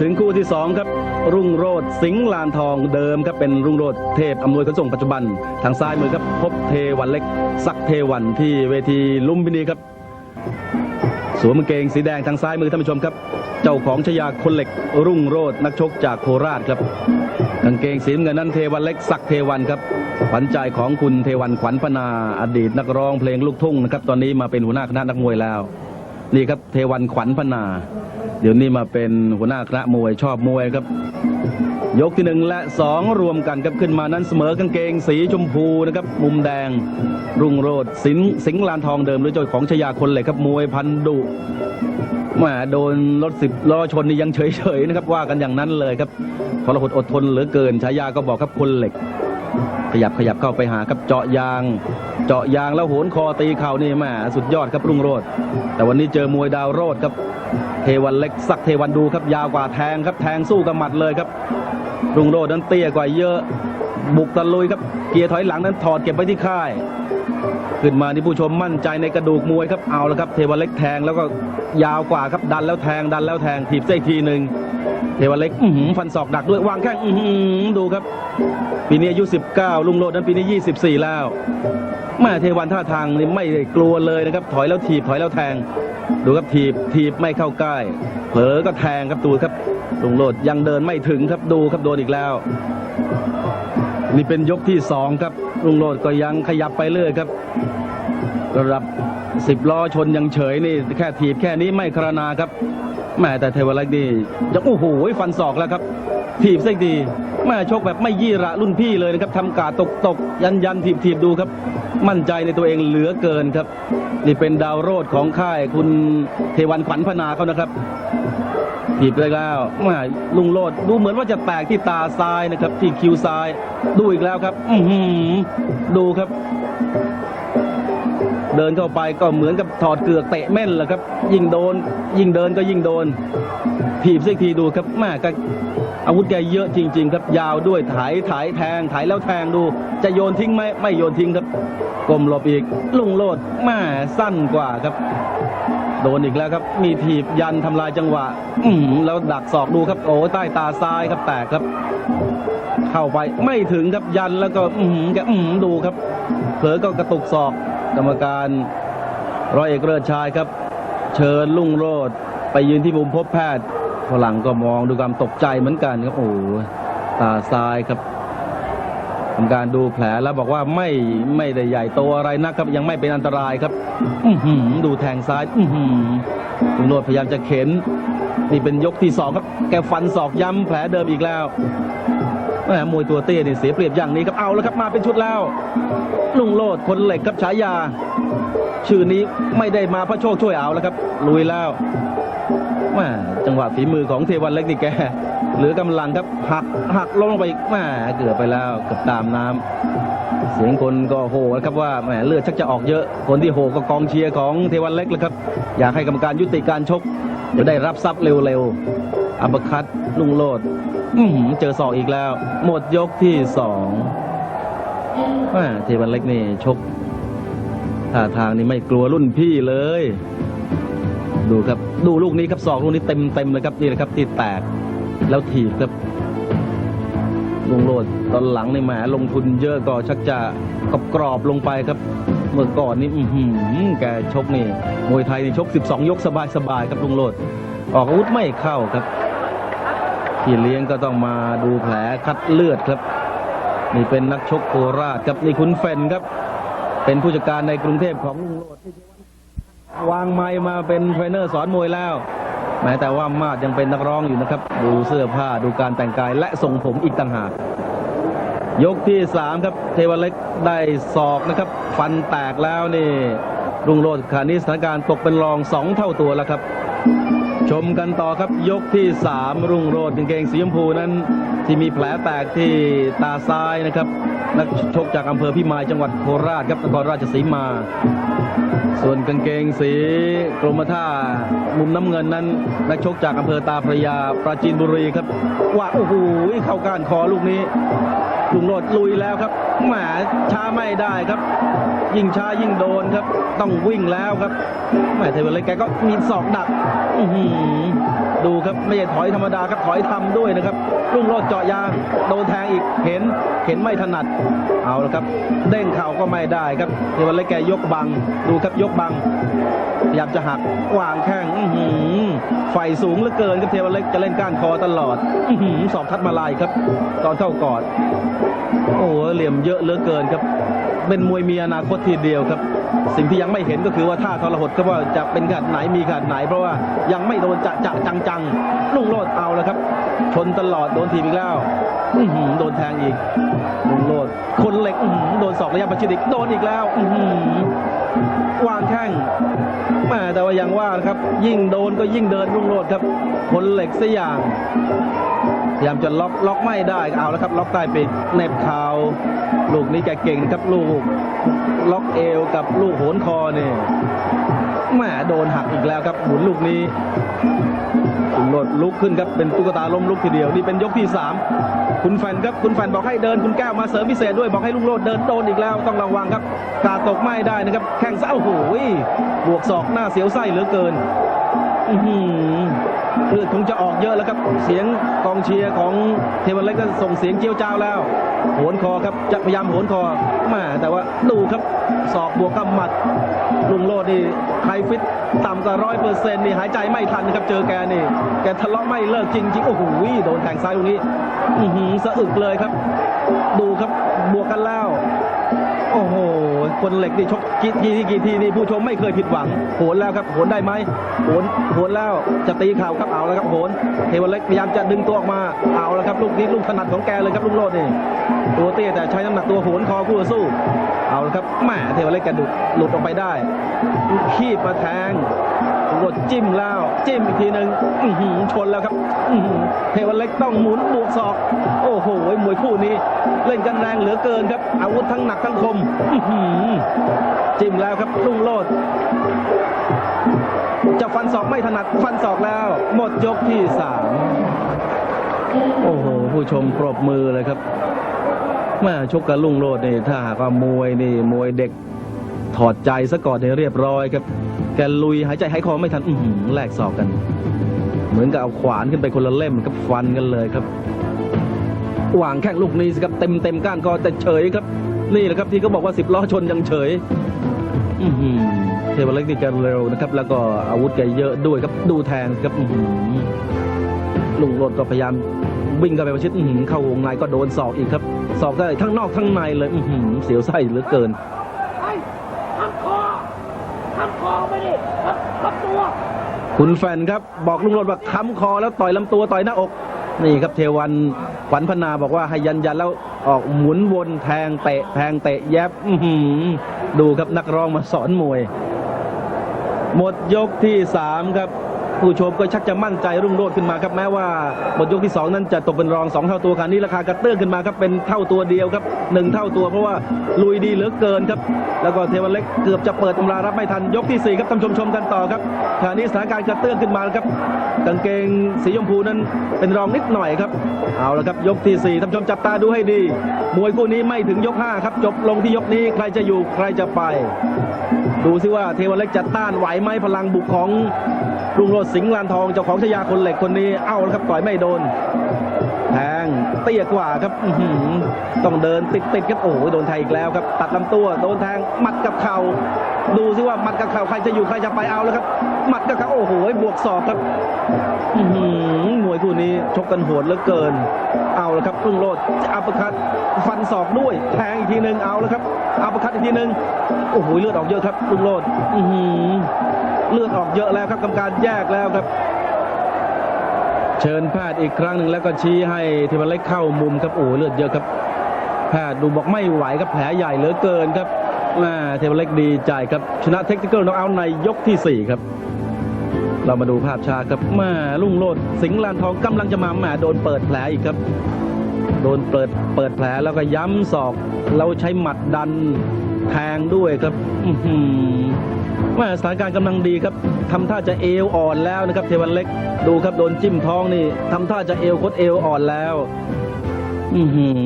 ถึงคู่ที่สองครับ รุ่งโรดสิงห์ลานทองเดิมครับเป็นรุ่งโรดเทพอำนวยขนส่งปัจจุบัน ทางซ้ายมือครับพบเทวันเล็กสักเทวันที่เวทีลุมพินีครับสวมกางเกงสีแดงทางซ้ายมือท่านผู้ชมครับ เจ้าของชยาคนเหล็กรุ่งโรดนักชกจากโคราชครับกางเกงสีน้ำเงินนั้นเทวันเล็กสักเทวันครับขวัญใจของคุณเทวันขวัญพนาอดีตนักร้องเพลงลูกทุ่งนะครับตอนนี้มาเป็นหัวหน้าคณะนักมวยแล้ว นี่ครับเทวันขวัญพนา เดี๋ยวนี้มาเป็นหัวหน้าคณะมวยชอบมวยครับ ยกที่หนึ่งและสองรวมกันครับขึ้นมานั้นเสมอกางเกงสีชมพูนะครับ มุมแดง รุ่งโรดสิงสิงลานทองเดิมหรือเจ้าของชยาคนเหล็กครับมวยพันดุแหมโดนรถสิบล้อชนนี่ยังเฉยๆนะครับว่ากันอย่างนั้นเลยครับทรหดอดทนเหลือเกินฉายาก็บอกครับคนเหล็ก ขยับขยับเข้าไปหาครับเจาะยาง เจาะยางแล้วโหนคอตีเข่านี่แม่สุดยอดครับรุ่งโรดแต่วันนี้เจอมวยดาวโรดครับเทวันเล็กสักเทวันดูครับยาวกว่าแทงครับแทงสู้กับหมัดเลยครับ รุ่งโรดนั้นเตี้ยกว่าเยอะ บุกตะลุยครับ เกียร์ถอยหลังนั้นถอดเก็บไว้ที่ค่าย ขึ้นมาที่ผู้ชมมั่นใจในกระดูกมวยครับเอาแล้วครับ เทวันเล็กแทงแล้วก็ยาวกว่าครับดันแล้วแทงดันแล้วแทงถีบเส้นทีหนึ่งเทวันเล็กอื้อหือฟันศอกดักด้วยวางแข้งอื้อหือดูครับ ปีนี้อายุ 19 ลุงโรดนั้นปีนี้ 24 แล้วแม่เทวันท่าทางนี่ไม่กลัวเลยนะครับ ถอยแล้วถีบถอยแล้วแทง ดูครับถีบถีบไม่เข้าใกล้ เผลอก็แทงครับดูครับลุงโรดยังเดินไม่ถึงครับดูครับโดนอีกแล้ว นี่เป็นยกที่สองครับลุงโรดก็ยังขยับไปเรื่อยครับ ระดับสิบล้อชนยังเฉยนี่แค่ถีบแค่นี้ไม่ครนาครับแม่แต่เทวรักษ์นี่ยังโอ้โหฟันศอกแล้วครับ ถีบเส้นดีแม่ชกแบบไม่ยี่ระรุ่นพี่เลยนะครับทำกาดตกตกยันยันถีบถีบดูครับ มั่นใจในตัวเองเหลือเกินครับ นี่เป็นดาวโรดของค่ายคุณเทวันขวัญพนาเขานะครับถีบไปแล้วแม่ลุงโลดดูเหมือนว่าจะแตกที่ตาซ้ายนะครับ ที่คิ้วซ้าย ดูอีกแล้วครับ อือหือดูครับ เดินเข้าไปก็เหมือนกับถอดเกือกเตะแม่นแหละครับ ยิ่งโดน ยิ่งเดินก็ยิ่งโดนถีบสักทีดูครับแม่ก็อาวุธแกเยอะจริง ๆ ครับยาวด้วยถ่ายถ่ายแทงถ่ายแล้วแทงดู จะโยนทิ้งไหมไม่โยนทิ้งครับก้มหลบอีกลุงโลดแม่สั้นกว่าครับ โดนอีกแล้วครับ มีถีบยันทำลายจังหวะ อืมแล้วดักศอกดูครับโอ้ใต้ตาซ้ายครับแตกครับ เข้าไปไม่ถึงครับยันแล้วก็ อืมแกอืมดูครับเผลอก็กระตุกศอก กรรมการร้อยเอกเลิศชายครับ เชิญลุงโรดไปยืนที่มุมพบแพทย์ฝรั่งก็มองดูความตกใจเหมือนกันครับโอ้ตาซ้ายครับทำการดูแผลแล้วบอกว่าไม่ไม่ได้ใหญ่โตอะไรนะครับ ยังไม่เป็นอันตรายครับอื้อหือดูแทงซ้ายอื้อหือลุงโรดพยายามจะเข็น นี่เป็นยกที่สองครับ แกฟันศอกย้ำแผลเดิมอีกแล้ว แหมมวยตัวเตี้ยนี่เสียเปรียบอย่างนี้ครับเอาแล้วครับมาเป็นชุดแล้ว ลุงโลดคนเหล็กครับฉายา ชื่อนี้ไม่ได้มาพระโชคช่วยเอาแล้วครับ ลุยแล้วแหมาจังหวะฝีมือของเทวันเล็กนี่แกเหลือกำลังครับหักหักลงลงไปอีกแหมเกือบไปแล้วเกับตามน้ำเสียงคนก็โห่ครับว่าแหมเลือดชักจะออกเยอะ คนที่โห่ก็กองเชียร์ของเทวันเล็กเลยครับ อยากให้กรรมการยุติการชกจะได้รับทรัพย์เร็วๆ อัปคัตลุงโลดอื้อหือเจอศอกอีกแล้ว หมดยกที่สองแม่เทวันเล็กนี่ชกท่าทางนี่ไม่กลัวรุ่นพี่เลย ดูครับดูลูกนี้ครับสองลูกนี้เต็มเต็มเลยครับนี่แหละครับที่แตกแล้วถีบครับลุงโรดตอนหลังในแหมลงทุนเยอะก็ชักจะกรอบกรอบลงไปครับ เมื่อก่อนนี่อื้แกชกนี่มวยไทยนี่ชก 12 ยกสบายสบายครับลุงโรดออกอาวุธไม่เข้าครับ พี่เลี้ยงก็ต้องมาดูแผลคัดเลือดครับ นี่เป็นนักชกโคราชครับนี่คุณเฟนครับ เป็นผู้จัดการในกรุงเทพของลุงโลดวางไม้มาเป็นเทรนเนอร์สอนมวยแล้วแม้แต่ว่ามาดยังเป็นนักร้องอยู่นะครับ ดูเสื้อผ้าดูการแต่งกายและทรงผมอีกต่างหากยกที่สามครับ เทวเล็กได้ศอกนะครับ ฟันแตกแล้วนี่ รุ่งโรจน์ขณะนี้สถานการณ์ตกเป็นรองสองเท่าตัวแล้วครับ ชมกันต่อครับยกที่สามรุ่งโรจน์กางเกงสีชมพูนั้น ที่มีแผลแตกที่ตาซ้ายนะครับ นักชกจากอำเภอพิมายจังหวัดโคราชครับนครราชสีมา ส่วนกางเกงสีกรมท่ามุมน้ำเงินนั้น นักชกจากอำเภอตาพระยาปราจีนบุรีครับว่าโอ้โหเข้าก้านคอลูกนี้ลุงโรดลุยแล้วครับแหมช้าไม่ได้ครับ ยิ่งช้ายิ่งโดนครับ ต้องวิ่งแล้วครับแม่เทวเล็กแกก็มีศอกดักดูครับไม่ใช่ถอยธรรมดาครับถอยทำด้วยนะครับรุ่งโรดเจาะยางโดนแทงอีกเห็นเห็นไม่ถนัดเอาละครับ เด้งเข่าก็ไม่ได้ครับเทวันเล็กแกยกบัง ดูครับยกบังพยายามจะหักวางแข้งอื ไฟสูงเหลือเกินครับเทวเล็กจะเล่นก้านคอตลอดอื้อหือสอบทัดมาลายครับ ตอนเข้ากอด โอ้โหเหลี่ยมเยอะเหลือเกินครับ เป็นมวยมีอนาคตทีเดียวครับ สิ่งที่ยังไม่เห็นก็คือว่าท่าทรหดก็ว่าจะเป็นขนาดไหนมีขนาดไหน เพราะว่ายังไม่โดนจะจะจังจังลุงโลดเอาแล้วครับ ชนตลอดโดนทีอีกแล้วหือโดนแทงอีกลุงโลดคนเหล็กหือโดนศอกระยะประชิดอีกโดนอีกแล้วหือวางแข้งแม่แต่ว่ายังว่าครับ ยิ่งโดนก็ยิ่งเดินลุงโลดครับคนเหล็กเสียอย่างพยายามจะล็อกล็อกไม่ได้เอาแล้วครับล็อกใต้ปีกเหน็บเข่าลูกนี้แกเก่งครับลูกล็อกเอวกับลูกโหนคอเนี่ยแหมโดนหักอีกแล้วครับหมุนลูกนี้ลุงโลดลุกขึ้นครับเป็นตุ๊กตาล้มลุกทีเดียวนี่เป็นยกที่สามคุณแฟนครับคุณแฟนบอกให้เดินคุณแก้วมาเสริมพิเศษด้วยบอกให้ลุงโลดเดินโดนอีกแล้วต้องระวังครับกาตกไม่ได้นะครับแข้งซ้ายโอ้โหบวกศอกหน้าเสียวไส้เหลือเกิน เลือดคงจะออกเยอะแล้วครับ เสียงกองเชียร์ของเทวันเล็กก็ส่งเสียงเจียวจ้าวแล้ว โหนคอครับจะพยายามโหนคอมาแต่ว่าดูครับศอกบวกกับหมัดลุงโลดนี่ใครฟิตต่ำกว่าร้อยเปอร์เซ็นต์นี่หายใจไม่ทันนะครับ เจอแกนี่ แกทะเลาะไม่เลิกจริงๆโอ้โหโดนแทงซ้ายตรงนี้อือหือสะอึกเลยครับ ดูครับบวกกันแล้ว โอ้โห คนเหล็กนี่ชกกี่ทีกี่ทีนี่ผู้ชมไม่เคยผิดหวัง โหนแล้วครับ โหนได้ไหมโหนโหนแล้วจะตีเข่าครับเอาแล้วครับโหนเทวันเล็กพยายามจะดึงตัวออกมาเอาแล้วครับลูกนี้ลูกถนัดของแกเลยครับลุงโลดนี่ตัวเตี้ยแต่ใช้น้ำหนักตัวโหนคอคู่ต่อสู้ เอาและครับแหมเทวันเล็กแกดุหลุดออกไปได้ขีบมาแทงลุงโลดจิ้มแล้วจิ้มอีกทีหนึ่งชนแล้วครับเทวันเล็กต้องหมุนบวกศอก โอ้โหมวยคู่นี้ เล่นกันแรงเหลือเกินครับ อาวุธทั้งหนักทั้งคมจิ้มแล้วครับลุงโลดจะฟันศอกไม่ถนัดฟันศอกแล้ว หมดยกที่สามโอ้โห ผู้ชมปรบมือเลยครับแม่ชกกับลุงโลดนี่ถ้าหากว่ามวยนี่มวยเด็กถอดใจซะก่อนเนี่ยเรียบร้อยครับแกลุยหายใจหายคอไม่ทันอือหือแลกศอกกัน เหมือนกับเอาขวานขึ้นไปคนละเล่มกับฟันกันเลยครับ วางแข้งลูกนี้สิครับเต็มเต็มก้านคอแต่เฉยครับ นี่แหละครับที่เขาบอกว่าสิบล้อชนยังเฉยอื้อหือเทวเล็กนี่แกเร็วนะครับ แล้วก็อาวุธแกเยอะด้วยครับดูแทงครับลุงโรดก็พยายามวิ่งเข้าไปประชิดเข้าวงในก็โดนศอกอีกครับศอกได้ทั้งนอกทั้งในเลยเสียวไส้เหลือเกินไอ้ทำคอทำคอไม่ดิทำทำตัวคุณแฟนครับ บอกลุงโรดว่าค้ำคอแล้วต่อยลำตัวต่อยหน้าอก นี่ครับเทวันขวัญพนาบอกว่าให้ยันยันแล้วออกหมุนวนแทงเตะแทงเตะแยบดูครับนักร้องมาสอนมวย หมดยกที่สามครับ ผู้ชมก็ชักจะมั่นใจรุ่งโรจน์ขึ้นมาครับแม้ว่าหมดยกที่สองนั้นจะตกเป็นรองสองเท่าตัวครานี้ราคากระเตื้องขึ้นมาครับเป็นเท่าตัวเดียวครับหนึ่งเท่าตัวเพราะว่าลุยดีเหลือเกินครับ แล้วก็เทวันเล็กเกือบจะเปิดตำรารับไม่ทันยกที่สี่ครับท่านชมชมกันต่อครับขณะนี้สถานการณ์กระเตื้องขึ้นมาครับกางเกงสีชมพูนั้นเป็นรองนิดหน่อยครับเอาละครับยกที่สี่ท่านชมจับตาดูให้ดี มวยคู่นี้ไม่ถึงยกห้าครับจบลงที่ยกนี้ใครจะอยู่ใครจะไป ดูซิว่าเทวันเล็กจะต้านไหวไหมพลังบุกของ ลุงโรดสิงห์ลานทองเจ้าของชายาคนเหล็กคนนี้เอาแล้วครับต่อยไม่โดนแทงเตี้ยกว่าครับต้องเดินติดติดๆครับโอ้โหโดนแทงอีกแล้วครับ ตัดลำตัวโดนแทงหมัดกับเข่าดูซิว่าหมัดกับเข่าใครจะอยู่ใครจะไปเอาแล้วครับหมัดกับเข่าโอ้โหบวกศอกครับหือมวยคู่นี้ชกกันโหดเหลือเกิน เอาแล้วครับรุ่งโรดอัปเปร์คัตฟันศอกด้วยแทงอีกทีหนึ่งเอาแล้วครับอัปเปร์คัตอีกทีหนึ่งโอ้โหเลือดออกเยอะครับรุ่งโรดอื้อ เลือดออกเยอะแล้วครับกรรมการแยกแล้วครับ เชิญแพทย์อีกครั้งหนึ่งแล้วก็ชี้ให้ทีวันเล็กเข้ามุมครับโอ้เลือดเยอะครับ แพทย์ดูบอกไม่ไหวครับแผลใหญ่เหลือเกินครับแม่เทวันเล็กดีใจครับชนะเทคนิคอลน็อกเอาท์ในยกที่สี่ครับ เรามาดูภาพชาครับแม่ลุงโลดสิงห์ลานทองกำลังจะมาแม่โดนเปิดแผลอีกครับ โดนเปิดเปิดแผลแล้วก็ย้ำศอก เราใช้หมัดดันแทงด้วยครับอื แม่สถานการณ์กำลังดีครับทำท่าจะเอวอ่อนแล้วนะครับ เทวันเล็กดูครับโดนจิ้มท้องนี่ทำท่าจะเอวคดเอวอ่อนแล้ว อืม